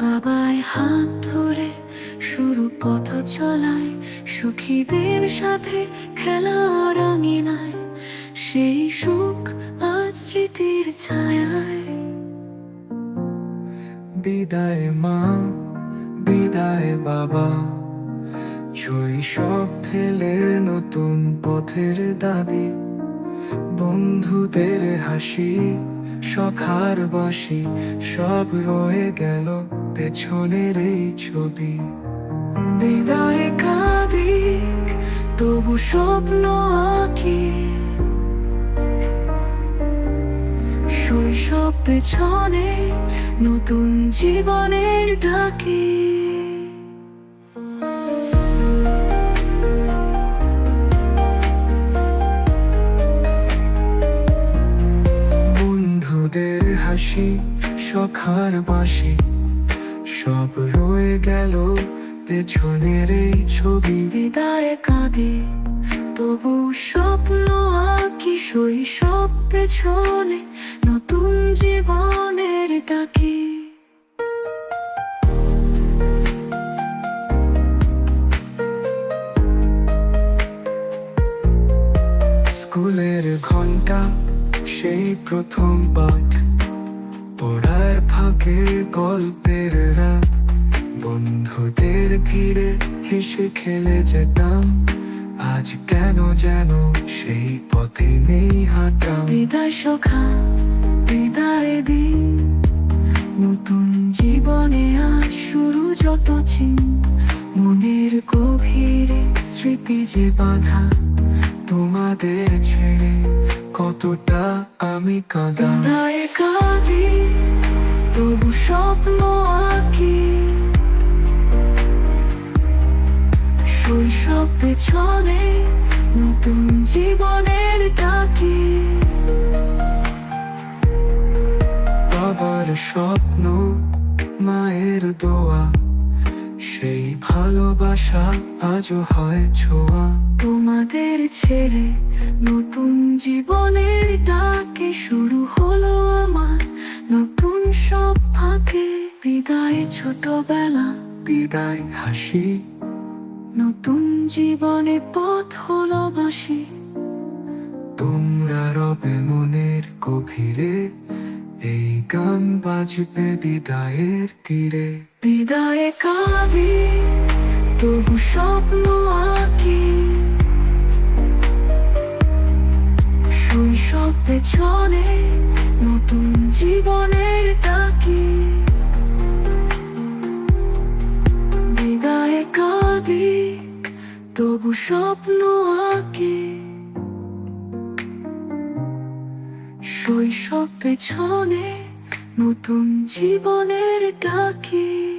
হাত ধরে শুরু পথ চলায়, সুখীদের সাথে খেলা রঙিনায়, সেই সুখ আজ স্মৃতির ছায়ায়। বিদায় মা, বিদায় বাবা শৈশব ফেলে নতুন পথের দাবি, বন্ধুদের হাসি সখার বাসি, সব রয়ে গেল পেছনের এই ছবি। বিদায় কাঁদি তবু স্বপ্ন আঁকি। শৈশব পেছনে, নতুন জীবনের ডাকি হাসি সখার বাসি সব রয়ে গেল পেছনের এই ছবি। বিদায় কাঁদে তবু স্বপ্ন আঁকি শৈশব পেছনে নতুন জীবনের ডাকি। স্কুলের ঘণ্টা সেই প্রথম পাঠ। ফাঁকে গল্পের রাত। বন্ধুদের ঘিরে হেসে খেলে যেতাম। আজ কেন যেন সেই পথে নেই হাঁটা বিদায় সখা বিদায় দিন। নতুন জীবনে আজ শুরু যত চিন মনের গভীরে স্মৃতি যে বাধা তোমাদের ছেড়ে কতটা আমি কাঁদা। কাঁদি। তবু স্বপ্ন আঁকি। শৈশব পেছনে নতুন জীবনের ডাকি। বাবার স্বপ্ন মায়ের দোয়া, সেই ভালোবাসা আজও হয় ছোঁয়া। তোমাদের ছেড়ে নতুন জীবনের ডাকে শুরু হলো আমার। ফাঁকে বিদায় ছোটবেলা বিদায় হাসি। নতুন জীবনে পথ হলো বাসি তোমরা রবে মনের গভীরে এই গান বাজবে বিদায়ের তীরে। বিদায় কাঁদি তবু স্বপ্ন আঁকি। শৈশব পেছনে নতুন জীবনের ডাকি স্বপ্ন আঁকে। শৈশব পেছনে নতুন জীবনের ডাকি।